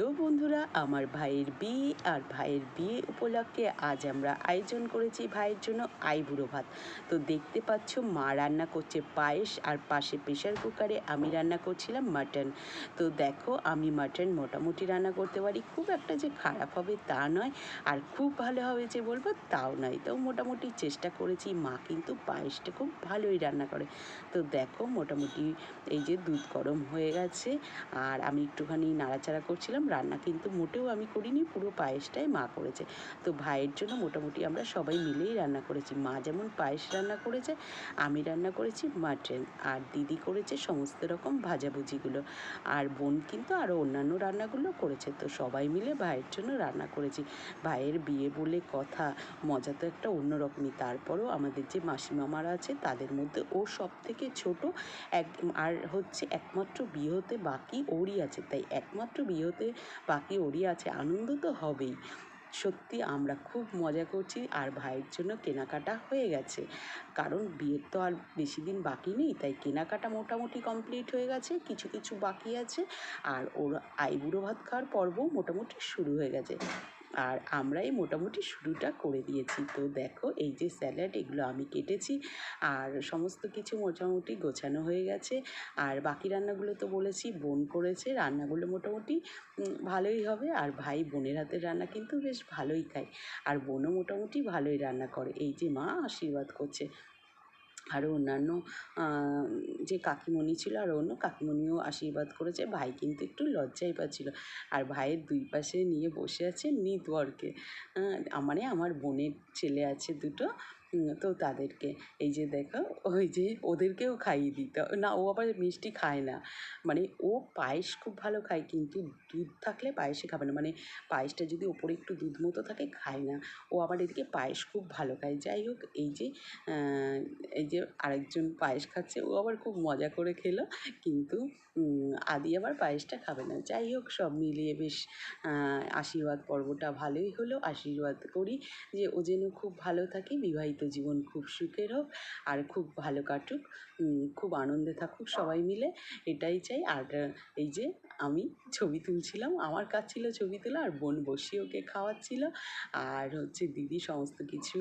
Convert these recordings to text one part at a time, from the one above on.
Hello বন্ধুরা, আমার ভাইয়ের বিয়ে আর ভাইয়ের বিয়ে উপলক্ষে আজ আমরা আয়োজন করেছি ভাইয়ের জন্য আইবুড়ো ভাত। তো দেখতে পাচ্ছ, মা রান্না করছে পায়েস আর পাশে প্রেশার কুকারে আমি রান্না করছিলাম মাটন। তো দেখো, আমি মাটন মোটামুটি রান্না করতে পারি। খুব একটা যে খারাপ হবে তা নয় আর খুব ভালো হবে যে বলব তাও নয়। তো মোটামুটি চেষ্টা করেছি, মা কিন্তু পায়েসটা খুব ভালোই রান্না করে। তো দেখো, মোটামুটি এই যে দুধ গরম হয়ে গেছে আর আমি একটুখানি নাড়াচাড়া করছিলাম রান্না, কিন্তু মোটেও আমি করিনি, পুরো পায়েসটাই মা করেছে। তো ভাইয়ের জন্য মোটামুটি আমরা সবাই মিলেই রান্না করেছি। মা যেমন পায়েস রান্না করেছে, আমি রান্না করেছি মাটন, আর দিদি করেছে সমস্ত রকম ভাজাভুজিগুলো। আর বোন কিন্তু আরও অন্যান্য রান্নাগুলো করেছে, তো সবাই মিলে ভাইয়ের জন্য রান্না করেছি। ভাইয়ের বিয়ে বলে কথা, মজা তো একটা অন্যরকমই তারপরেও আমাদের যে মাসিমামারা আছে, তাদের মধ্যে ও সব থেকে ছোট, এক, আর হচ্ছে একমাত্র বিয়ে হতে বাকি ওরই আছে। তাই একমাত্র বিয়ে হতে বাকি ওড়িয়ে আছে, আনন্দ তো হবেই। সত্যি আমরা খুব মজা করছি আর ভাইয়ের জন্য কেনাকাটা হয়ে গেছে। কারণ বিয়ের তো আর বেশি দিন বাকি নেই, তাই কেনাকাটা মোটামুটি কমপ্লিট হয়ে গেছে, কিছু কিছু বাকি আছে। আর ওর আইবুড়ো ভাত খাওয়ার পর্বও মোটামুটি শুরু হয়ে গেছে। আর আমরাই মোটামুটি শুরুটা করে দিয়েছি। তো দেখো, এই যে স্যালাড, এগুলো আমি কেটেছি আর সমস্ত কিছু মোটামুটি গোছানো হয়ে গেছে। আর বাকি রান্নাগুলো তো বলেছি, বোন করেছে, রান্নাগুলো মোটামুটি ভালোই হবে। আর ভাই বোনের হাতের রান্না কিন্তু বেশ ভালোই খায়। আর বোনও মোটামুটি ভালোই রান্না করে। এই যে মা আশীর্বাদ করছে। আরও অন্যান্য যে কাকিমণি ছিল আর অন্য কাকিমণিও আশীর্বাদ করেছে। ভাই কিন্তু একটু লজ্জাই পাচ্ছিল। আর ভাইয়ের দুই পাশে নিয়ে বসে আছে নিতবরকে। মানে আমার বোনের ছেলে আছে দুটো। তো তাদেরকে, এই যে দেখো, ওই যে ওদেরকেও খাইয়ে দিতে না, ও আবার মিষ্টি খায় না। মানে ও পায়েস খুব ভালো খায়, কিন্তু দুধ থাকলে পায়েসে খাবে না। মানে পায়েসটা যদি ওপরে একটু দুধ মতো থাকে, খায় না। ও আবার এদিকে পায়েস খুব ভালো খায়। যাই হোক, এই যে এই যে আরেকজন পায়েস খাচ্ছে, ও আবার খুব মজা করে খেলো, কিন্তু আদি আবার পায়েসটা খাবে না। যাই হোক, সব মিলিয়ে বেশ আশীর্বাদ পর্বটা ভালোই হলো। আশীর্বাদ করি যে ও যেন খুব ভালো থাকে, বিবাহিত জীবন খুব সুখের হোক, আর খুব ভালো কাটুক খুব আনন্দে থাকুক সবাই মিলে, এটাই চাই। আর এই যে আমি ছবি তুলছিলাম, আমার কাজ ছিল ছবি তোলা আর বোন বসিয়ে ওকে খাওয়াচ্ছিল। আর হচ্ছে দিদি সমস্ত কিছু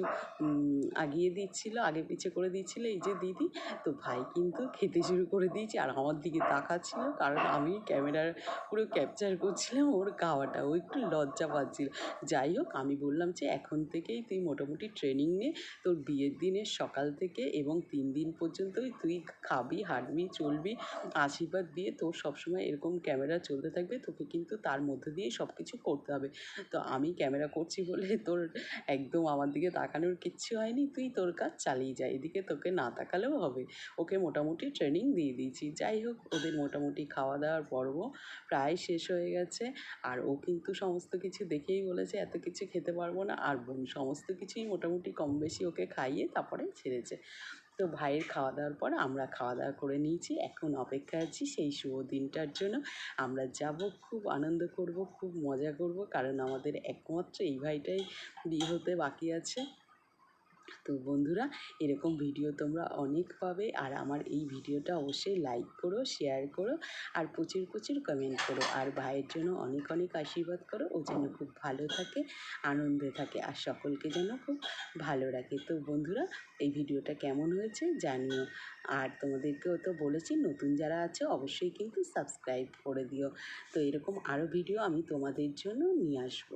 আগিয়ে দিচ্ছিল, আগে পিছে করে দিচ্ছিল। এই যে দিদি, তো ভাই কিন্তু খেতে শুরু করে দিয়েছে আর আমার দিকে তাকাচ্ছিল কারণ আমি ক্যামেরার পুরো ক্যাপচার করছিলাম, ওর খাওয়াটা। ও একটু লজ্জা পাচ্ছিল। যাই হোক, আমি বললাম যে এখন থেকেই তুই মোটামুটি ট্রেনিং নে। তোর বিয়ের দিনের সকাল থেকে এবং তিন দিন পর্যন্তই তুই খাবি, হাঁটবি, চলবি, আশীর্বাদ দিয়ে তোর সবসময় এরকম ক্যামেরা চলতে থাকবে, তোকে কিন্তু তার মধ্যে দিয়েই সব কিছু করতে হবে। তো আমি ক্যামেরা করছি বলে তোর একদম আমার দিকে তাকানোর কিচ্ছু হয়নি, তুই তোর কাজ চালিয়ে যা। এদিকে তোকে না তাকালেও হবে। ওকে মোটামুটি ট্রেনিং দিয়ে দিয়েছি। যাই হোক, ওদের মোটামুটি খাওয়া দাওয়ার পর্ব প্রায় শেষ হয়ে গেছে। আর ও কিন্তু সমস্ত কিছু দেখেই বলেছে, এত কিছু খেতে পারব না। আর বোন, সমস্ত কিছুই মোটামুটি কম বেশি ওকে খাইয়ে তারপরে ছেড়েছে। তো ভাইয়ের খাওয়া দাওয়ার পর আমরা খাওয়া দাওয়া করে নিয়েছি। এখন অপেক্ষা আছি সেই শুভ দিনটার জন্য। আমরা যাব, খুব আনন্দ করব, খুব মজা করব, কারণ আমাদের একমাত্র এই ভাইটাই বিয়ে হতে বাকি আছে। তো বন্ধুরা, এরকম ভিডিও তোমরা অনেক পাবে। আর আমার এই ভিডিওটা অবশ্যই লাইক করো শেয়ার করো, আর প্রচুর প্রচুর কমেন্ট করো। আর ভাইয়ের জন্য অনেক অনেক আশীর্বাদ করো, ও যেন খুব ভালো থাকে, আনন্দে থাকে, আর সকলকে যেন খুব ভালো রাখে। তো বন্ধুরা, এই ভিডিওটা কেমন হয়েছে জানিও। আর তোমাদেরকেও তো বলেছি, নতুন যারা আছে, অবশ্যই কিন্তু সাবস্ক্রাইব করে দিও। তো এরকম আরও ভিডিও আমি তোমাদের জন্য নিয়ে আসব।